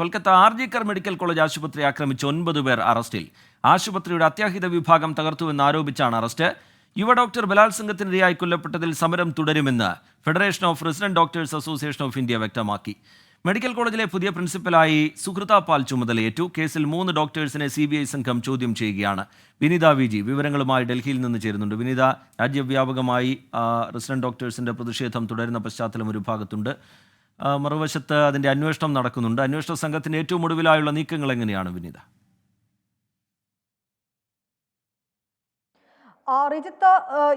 Kolkata R G Kar medical college ആശുപത്രി ആക്രമിച്ച് ഒൻപത് പേർ അറസ്റ്റിൽ. ആശുപത്രിയുടെ അത്യാഹിത വിഭാഗം തകർത്തുവെന്ന് ആരോപിച്ചാണ് അറസ്റ്റ്. യുവ ഡോക്ടർ ബലാത്സംഗത്തിനിരയായി കൊല്ലപ്പെട്ടതിൽ സമരം തുടരുമെന്ന് federation of resident doctors association of India വ്യക്തമാക്കി. മെഡിക്കൽ കോളേജിലെ പുതിയ പ്രിൻസിപ്പലായി സുഹൃത പാൽ ചുമതലയേറ്റു. കേസിൽ മൂന്ന് ഡോക്ടേഴ്സിനെ സി ബി ഐ സംഘം ചോദ്യം ചെയ്യുകയാണ്. വിനിത വി ജി വിവരങ്ങളുമായി ഡൽഹിയിൽ നിന്ന് ചേരുന്നുണ്ട്. വിനിത രാജ്യവ്യാപകമായി റെസിഡന്റ് ഡോക്ടേഴ്സിന്റെ പ്രതിഷേധം തുടരുന്ന പശ്ചാത്തലം ഒരു ഭാഗത്തുണ്ട്. മറുവശത്ത് അതിന്റെ അന്വേഷണം നടക്കുന്നുണ്ട്. അന്വേഷണ സംഘത്തിന്റെ ഏറ്റവും ഒടുവിലായുള്ള നീക്കങ്ങൾ എങ്ങനെയാണ് വിനിത? റിജിത്ത്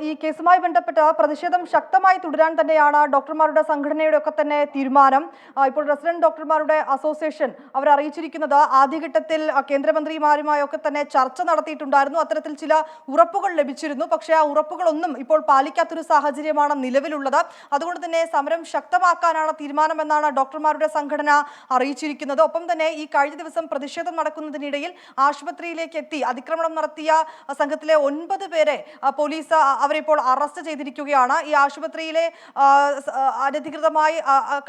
ഈ കേസുമായി ബന്ധപ്പെട്ട് പ്രതിഷേധം ശക്തമായി തുടരാൻ തന്നെയാണ് ഡോക്ടർമാരുടെ സംഘടനയുടെ ഒക്കെ തന്നെ തീരുമാനം. ഇപ്പോൾ റെസിഡന്റ് ഡോക്ടർമാരുടെ അസോസിയേഷൻ അവർ അറിയിച്ചിരിക്കുന്നത് ആദ്യഘട്ടത്തിൽ കേന്ദ്രമന്ത്രിമാരുമായൊക്കെ തന്നെ ചർച്ച നടത്തിയിട്ടുണ്ടായിരുന്നു. അത്തരത്തിൽ ചില ഉറപ്പുകൾ ലഭിച്ചിരുന്നു. പക്ഷേ ആ ഉറപ്പുകളൊന്നും ഇപ്പോൾ പാലിക്കാത്തൊരു സാഹചര്യമാണ് നിലവിലുള്ളത്. അതുകൊണ്ട് തന്നെ സമരം ശക്തമാക്കാനാണ് തീരുമാനമെന്നാണ് ഡോക്ടർമാരുടെ സംഘടന അറിയിച്ചിരിക്കുന്നത്. ഒപ്പം തന്നെ ഈ കഴിഞ്ഞ ദിവസം പ്രതിഷേധം നടക്കുന്നതിനിടയിൽ ആശുപത്രിയിലേക്ക് എത്തി അതിക്രമണം നടത്തിയ സംഘത്തിലെ ഒൻപത് പേരെ പോലീസ് അവരിപ്പോൾ അറസ്റ്റ് ചെയ്തിരിക്കുകയാണ്. ഈ ആശുപത്രിയിലെ അനധികൃതമായി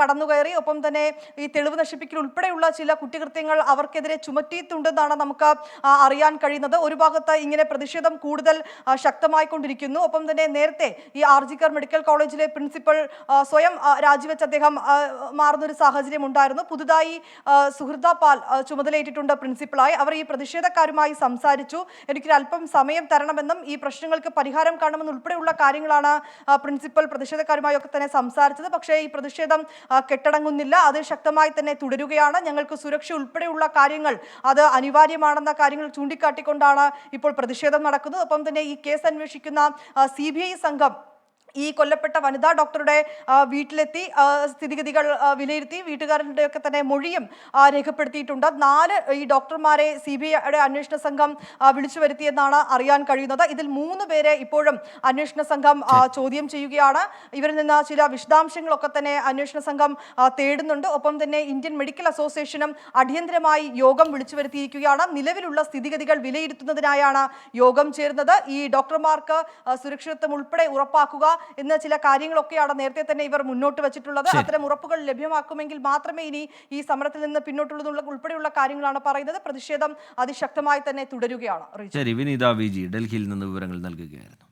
കടന്നുകയറി ഒപ്പം തന്നെ ഈ തെളിവ് നശിപ്പിക്കൽ ഉൾപ്പെടെയുള്ള ചില കുറ്റകൃത്യങ്ങൾ അവർക്കെതിരെ ചുമത്തിയിട്ടുണ്ടെന്നാണ് നമുക്ക് അറിയാൻ കഴിയുന്നത്. ഒരു ഭാഗത്ത് ഇങ്ങനെ പ്രതിഷേധം കൂടുതൽ ശക്തമായിക്കൊണ്ടിരിക്കുന്നു ഒപ്പം തന്നെ നേരത്തെ ഈ ആർജിക്കർ മെഡിക്കൽ കോളേജിലെ പ്രിൻസിപ്പൽ സ്വയം രാജിവെച്ച് അദ്ദേഹം മാറുന്നൊരു സാഹചര്യം ഉണ്ടായിരുന്നു. പുതുതായി സുഹൃദ പാൽ ചുമതലയേറ്റിട്ടുണ്ട് പ്രിൻസിപ്പളായി. അവർ ഈ പ്രതിഷേധക്കാരുമായി സംസാരിച്ചു. എനിക്കൊരു അല്പം സമയം തരണമെന്നും ഈ പ്രശ്നങ്ങൾക്ക് പരിഹാരം കാണണമെന്ന് ഉൾപ്പെടെയുള്ള കാര്യങ്ങളാണ് പ്രിൻസിപ്പൽ പ്രതിഷേധക്കാരുമായി ഒക്കെ തന്നെ സംസാരിച്ചത്. പക്ഷേ ഈ പ്രതിഷേധം കെട്ടടങ്ങുന്നില്ല. അത് ശക്തമായി തന്നെ തുടരുകയാണ്. ഞങ്ങൾക്ക് സുരക്ഷ ഉൾപ്പെടെയുള്ള കാര്യങ്ങൾ അത് അനിവാര്യമാണെന്ന കാര്യങ്ങൾ ചൂണ്ടിക്കാട്ടിക്കൊണ്ടാണ് ഇപ്പോൾ പ്രതിഷേധം നടക്കുന്നത്. ഒപ്പം തന്നെ ഈ കേസ് അന്വേഷിക്കുന്ന സി സംഘം ഈ കൊല്ലപ്പെട്ട വനിതാ ഡോക്ടറുടെ വീട്ടിലെത്തി സ്ഥിതിഗതികൾ വിലയിരുത്തി വീട്ടുകാരുടെ ഒക്കെ തന്നെ മൊഴിയും രേഖപ്പെടുത്തിയിട്ടുണ്ട്. നാല് ഈ ഡോക്ടർമാരെ സി ബി ഐയുടെ അന്വേഷണ സംഘം വിളിച്ചു വരുത്തിയെന്നാണ് അറിയാൻ കഴിയുന്നത്. ഇതിൽ മൂന്ന് പേരെ ഇപ്പോഴും അന്വേഷണ സംഘം ചോദ്യം ചെയ്യുകയാണ്. ഇവരിൽ നിന്ന് ചില വിശദാംശങ്ങളൊക്കെ തന്നെ അന്വേഷണ സംഘം തേടുന്നുണ്ട്. ഒപ്പം തന്നെ ഇന്ത്യൻ മെഡിക്കൽ അസോസിയേഷനും അടിയന്തരമായി യോഗം വിളിച്ചു വരുത്തിയിരിക്കുകയാണ്. നിലവിലുള്ള സ്ഥിതിഗതികൾ വിലയിരുത്തുന്നതിനായാണ് യോഗം ചേരുന്നത്. ഈ ഡോക്ടർമാർക്ക് സുരക്ഷിതത്വം ഉൾപ്പെടെ ഉറപ്പാക്കുക എന്ന ചില കാര്യങ്ങളൊക്കെയാണ് നേരത്തെ തന്നെ ഇവർ മുന്നോട്ട് വെച്ചിട്ടുള്ളത്. അത്തരം ഉറപ്പുകൾ ലഭ്യമാക്കുമെങ്കിൽ മാത്രമേ ഇനി ഈ സമരത്തിൽ നിന്ന് പിന്നോട്ടുള്ളതുള്ള ഉൾപ്പെടെയുള്ള കാര്യങ്ങളാണ് പറയുന്നത്. പ്രതിഷേധം അതിശക്തമായി തന്നെ തുടരുകയാണ്. ശരി വിനീത വി ജി ഡൽഹിയിൽ നിന്ന് വിവരങ്ങൾ നൽകുകയായിരുന്നു.